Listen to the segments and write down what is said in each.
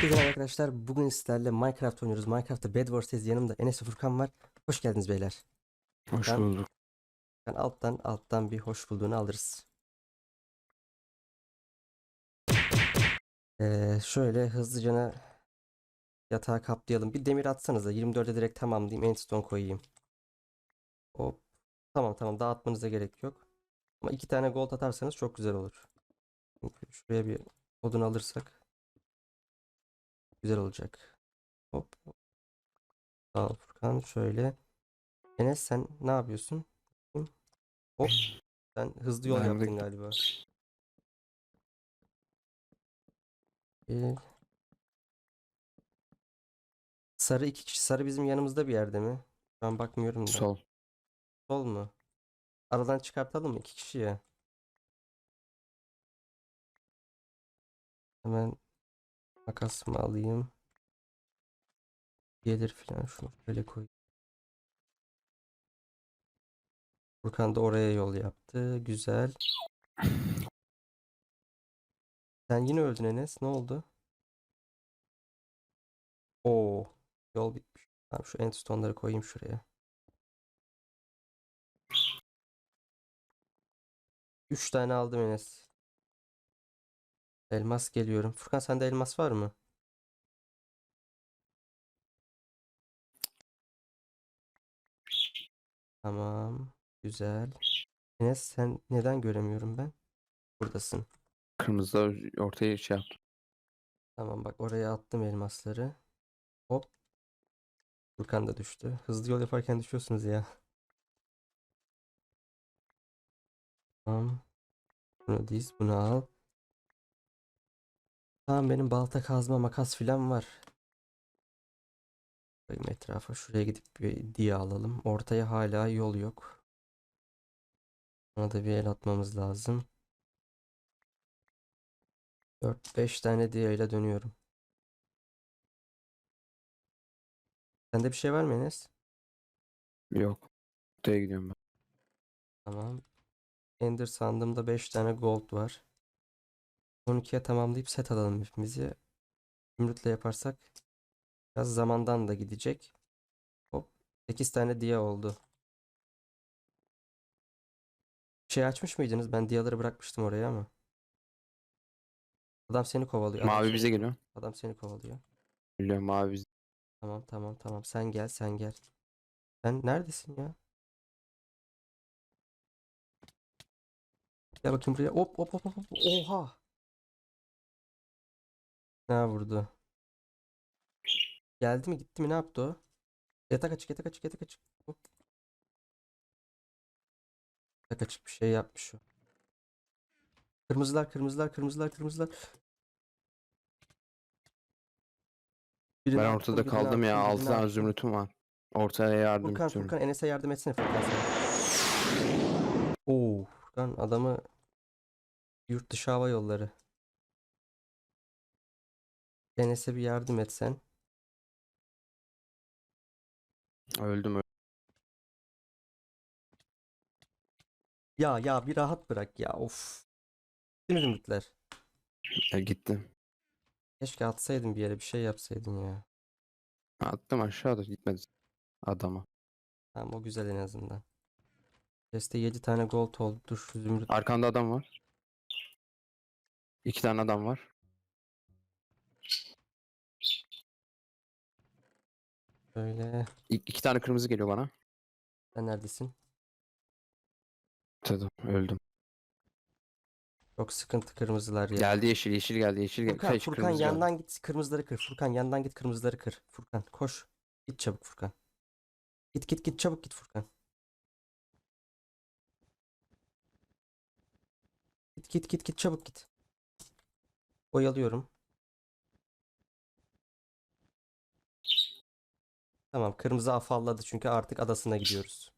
Herkese merhaba arkadaşlar. Bugün sizlerle Minecraft oynuyoruz. Minecraft'ta Bed Wars'tayız. Yanımda Enes Furkan var. Hoş geldiniz beyler. Hoş Ben- bulduk. Ben alttan alttan bir hoş bulduğunu alırız. Ee, şöyle hızlıca yatağı kaplayalım. Bir demir atsanıza. 24'e direkt tamam diyeyim. Endstone koyayım. Hop. Tamam tamam dağıtmanıza gerek yok. Ama iki tane gold atarsanız çok güzel olur. Şuraya bir odun alırsak güzel olacak. Hop. Sağ ol Furkan. Şöyle. Enes sen ne yapıyorsun? Hop. Sen hızlı yol Ben yaptın galiba. Ee, sarı iki kişi. Sarı bizim yanımızda bir yerde mi? An bakmıyorum da. Sol. Sol mu? Aradan çıkartalım mı? İki kişi ya. Hemen makasımı alayım. Gelir filan şunu şöyle koy. Furkan da oraya yol yaptı. Güzel. Sen yine öldün Enes. Ne oldu? Oo, yol bitmiş. Tamam şu endstone'ları koyayım şuraya. Üç tane aldım Enes. Elmas geliyorum. Furkan sende elmas var mı? Tamam. Güzel. Enes sen neden göremiyorum ben? Buradasın. Kırmızı ortaya şey yaptı. Tamam bak oraya attım elmasları. Hop. Furkan da düştü. Hızlı yol yaparken düşüyorsunuz ya. Tamam. Bunu diz, bunu al. Tamam benim balta kazma makas filan var. Bakayım etrafa şuraya gidip bir diye alalım. Ortaya hala yol yok. Ona da bir el atmamız lazım. 4-5 tane diye ile dönüyorum. Sende bir şey var mı Enes? Yok. Ortaya gidiyorum ben. Tamam. Ender sandığımda 5 tane gold var. 12'ye tamamlayıp set alalım hepimizi. Zümrütle yaparsak biraz zamandan da gidecek. Hop. 8 tane diye oldu. Şey açmış mıydınız? Ben diyaları bırakmıştım oraya ama. Adam seni kovalıyor. Adam Mavi seni bize geliyor. Adam seni kovalıyor. Biliyorum mavi bize. Tamam tamam tamam. Sen gel sen gel. Sen neredesin ya? Gel bakayım buraya. Hop hop hop. hop. Oha. Ne vurdu? Geldi mi gitti mi ne yaptı o? Yatak açık yatak açık yatak açık. Yatak açık bir şey yapmış o. Kırmızılar kırmızılar kırmızılar kırmızılar. Birini Ben attım, ortada birini kaldım ya. attım, 6 birini tane attım. zümrütüm var. Ortaya yardım Furkan istiyorum. Furkan Enes'e yardım etsene Furkan. Oo Furkan adamı yurt dışı hava yolları. Enes'e bir yardım etsen. Öldüm öldüm. Ya ya bir rahat bırak ya of. Mi zümrütler? E, gittim. Keşke atsaydın bir yere bir şey yapsaydın ya. Attım aşağıda gitmedi. Adama. Tamam o güzel en azından. Chest'te 7 tane gold oldu. Dur şu zümrüt. Arkanda adam var. İki tane adam var. Böyle. İ- iki tane kırmızı geliyor bana. Sen neredesin? Tadım. Öldüm. Çok sıkıntı kırmızılar ya. Geldi yeşil yeşil geldi yeşil geldi. Furkan, Kaç Furkan kırmızı geldi. yandan git kırmızıları kır. Furkan yandan git kırmızıları kır. Furkan koş. Git çabuk Furkan. Git git git çabuk git Furkan. Git git git git çabuk git. Oyalıyorum. Tamam kırmızı afalladı çünkü artık adasına gidiyoruz.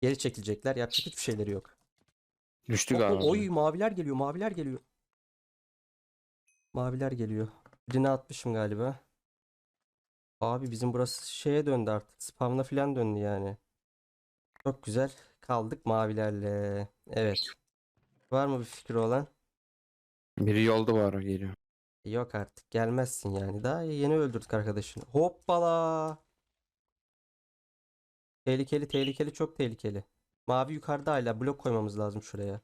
Geri çekilecekler. Yapacak hiçbir şeyleri yok. Düştü galiba. Oy maviler geliyor maviler geliyor. Maviler geliyor. Birini atmışım galiba. Abi bizim burası şeye döndü artık. Spamla falan döndü yani. Çok güzel. Kaldık mavilerle. Evet. Var mı bir fikri olan? Biri yolda var geliyor. Yok artık gelmezsin yani. Daha yeni öldürdük arkadaşını. Hoppala. Tehlikeli tehlikeli çok tehlikeli. Mavi yukarıda hala blok koymamız lazım şuraya.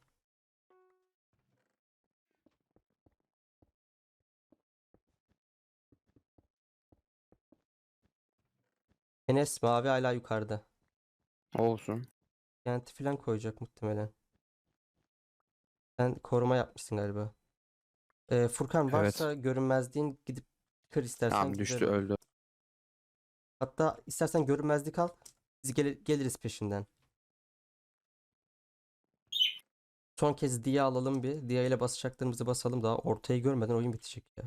Enes mavi hala yukarıda. Olsun. Yenti falan koyacak muhtemelen. Sen koruma yapmışsın galiba. Ee, Furkan varsa görünmezliğin gidip kır istersen Tamam düştü olur. öldü. Hatta istersen görünmezlik al. Biz gele- geliriz peşinden. Son kez diye alalım bir. Diye ile basacaklarımızı basalım daha ortayı görmeden oyun bitecek ya.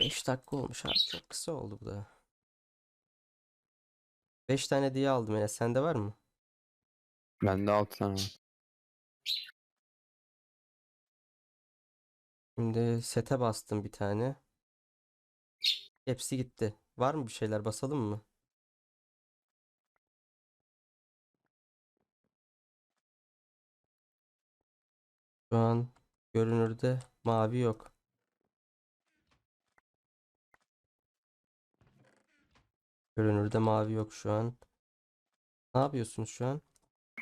Beş dakika olmuş abi. Çok kısa oldu bu da. 5 tane diye aldım yine. Sende var mı? Bende 6 tane var. Şimdi sete bastım bir tane. Hepsi gitti. Var mı bir şeyler basalım mı? Şu an görünürde mavi yok. Görünürde mavi yok şu an. Ne yapıyorsun şu an?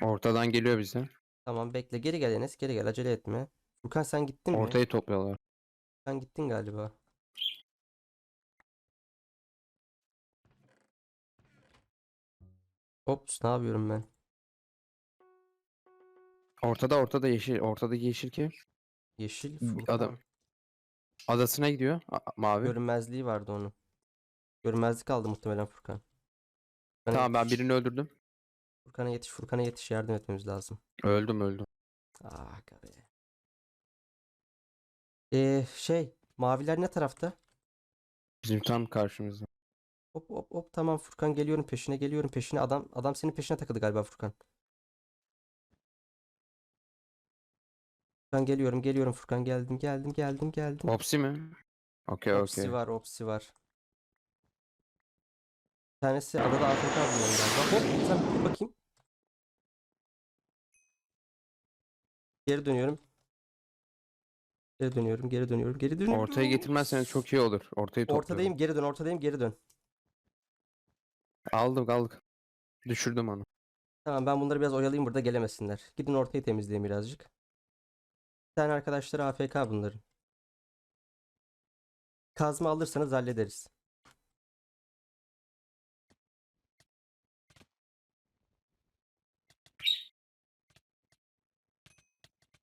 Ortadan geliyor bize. Tamam bekle. Geri gel Enes. Geri gel. Acele etme. Furkan sen gittin mi? Ortayı topluyorlar. Sen gittin galiba. Ops ne yapıyorum ben? Ortada ortada yeşil. Ortadaki yeşil ki. Yeşil Furkan. Adam. Adasına gidiyor. a- mavi. Görünmezliği vardı onun. Görünmezlik aldı muhtemelen Furkan. Furkan'a Tamam ben birini öldürdüm. Furkan'a yetiş. Furkan'a yetiş. Yardım etmemiz lazım. Öldüm öldüm. Ah be. Ee, şey. Maviler ne tarafta? Bizim tam karşımızda. Hop hop hop tamam Furkan geliyorum peşine geliyorum peşine. Adam adam senin peşine takıldı galiba Furkan. Furkan geliyorum geliyorum Furkan geldim geldim geldim geldim. Opsi mi? Okey Opsi okey. var, Opsi var. Bir tanesi adada AFK buluyor galiba. Hop, sen bir bakayım. Geri dönüyorum. Geri dönüyorum, geri dönüyorum, geri dönüyorum. Ortaya getirmezseniz çok iyi olur. Ortayı topluyorum. Ortadayım, geri dön, ortadayım, geri dön. Aldık aldık. Düşürdüm onu. Tamam ben bunları biraz oyalayayım burada gelemesinler. Gidin ortayı temizleyin birazcık. Bir tane arkadaşları AFK bunların. Kazma alırsanız hallederiz.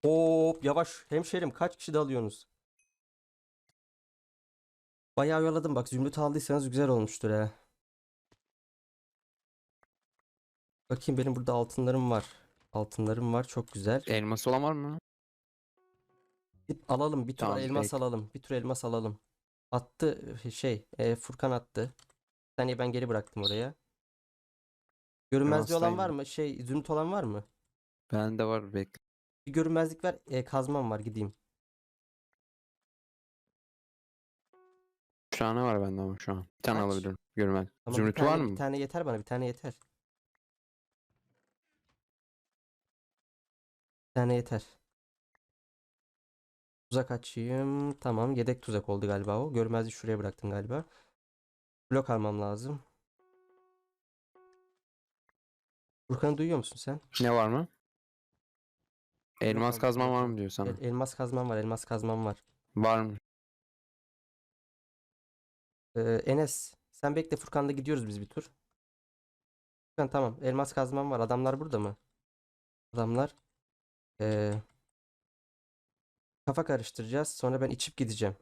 Hop yavaş hemşerim kaç kişi dalıyorsunuz? Bayağı oyaladım bak zümrüt aldıysanız güzel olmuştur ha. Bakayım benim burada altınlarım var. Altınlarım var çok güzel. Elması olan var mı? Bir alalım bir tur Tamam, elmas peki. alalım. Bir tur elmas alalım. Attı şey e, Furkan attı. Bir saniye ben geri bıraktım oraya. Görünmezliği olan var mı? Şey zümrüt olan var mı? Bende var bekle. Bir görünmezlik ver. E, kazmam var gideyim. Üç tane var bende ama şu an. Bir tane Kaç? alabilirim. Görmez. Tamam bir Zümrütü tane, var bir mı? tane yeter bana. Bir tane yeter. Bir tane yeter. Tuzak açayım. Tamam. Yedek tuzak oldu galiba o. Görünmezliği şuraya bıraktım galiba. Blok almam lazım. Furkan'ı duyuyor musun sen? Ne var mı? Elmas aldım, kazma var mı diyor sana? El- elmas kazmam var. Elmas kazmam var. Var mı? Ee, Enes sen bekle Furkan'da gidiyoruz biz bir tur. Furkan tamam. Elmas kazmam var. Adamlar burada mı? Adamlar. Ee, kafa karıştıracağız. Sonra ben içip gideceğim.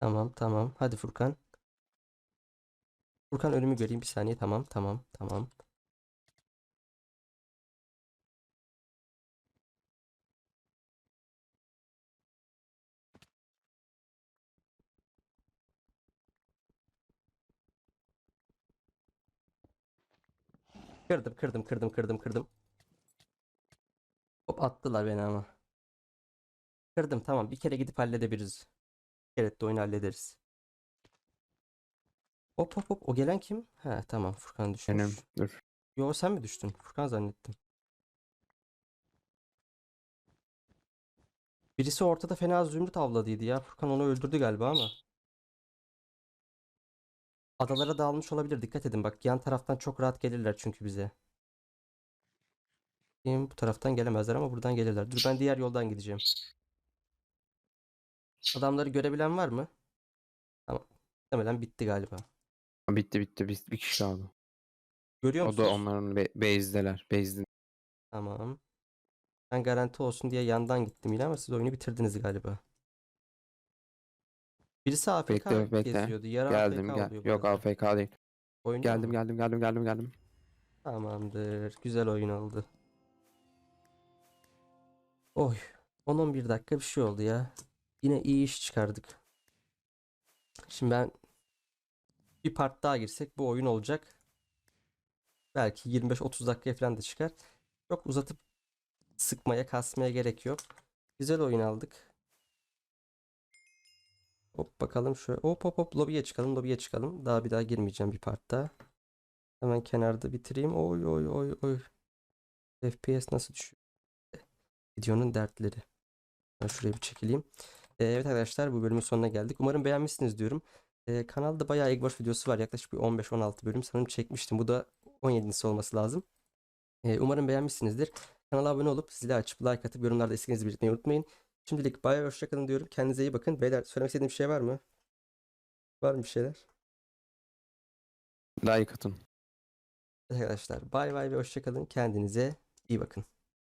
Tamam tamam. Hadi Furkan. Furkan önümü göreyim bir saniye. Tamam tamam tamam. Kırdım kırdım kırdım kırdım kırdım. Hop attılar beni ama. Kırdım tamam. Bir kere gidip halledebiliriz. De oyunu hallederiz. Hop hop hop. O gelen kim? Ha tamam. Furkan düşmüş. Benim. Dur. Yo sen mi düştün? Furkan zannettim. Birisi ortada fena zümrüt avladıydı ya. Furkan onu öldürdü galiba ama. Adalara dağılmış olabilir. Dikkat edin bak. Yan taraftan çok rahat gelirler çünkü bize. Bu taraftan gelemezler ama buradan gelirler. Dur ben diğer yoldan gideceğim. Adamları görebilen var mı? Tamam. Muhtemelen bitti galiba. Bitti bitti. Bir, bir kişi kaldı. Görüyor O musunuz? da onların be base'deler. Base'de. Tamam. Ben garanti olsun diye yandan gittim yine ama siz oyunu bitirdiniz galiba. Birisi AFK Bekle, bekle. geziyordu. Yarı Geldim AFK gel. bu Yok arada. AFK değil. Oynuyor Geldim mu? geldim geldim geldim geldim. Tamamdır. Güzel oyun oldu. Oy. 10-11 dakika bir şey oldu ya. Yine iyi iş çıkardık. Şimdi ben bir part daha girsek bu oyun olacak. Belki 25-30 dakikaya falan da çıkar. Çok uzatıp sıkmaya, kasmaya gerek yok. Güzel oyun aldık. Hop bakalım şöyle. Hop hop hop lobiye çıkalım, lobiye çıkalım. Daha bir daha girmeyeceğim bir part daha. Hemen kenarda bitireyim. Oy oy oy oy. FPS nasıl düşüyor? Videonun dertleri. Ben şuraya bir çekileyim. Evet arkadaşlar bu bölümün sonuna geldik. Umarım beğenmişsiniz diyorum. Ee, kanalda bayağı Eggwars videosu var. Yaklaşık bir 15-16 bölüm sanırım çekmiştim. Bu da 17'si olması lazım. Ee, umarım beğenmişsinizdir. Kanala abone olup zili açıp like atıp yorumlarda istediğinizi belirtmeyi unutmayın. Şimdilik bay bay hoşçakalın diyorum. Kendinize iyi bakın. Beyler söylemek istediğim bir şey var mı? Var mı bir şeyler? Like atın. Arkadaşlar bay bay ve hoşçakalın. Kendinize iyi bakın.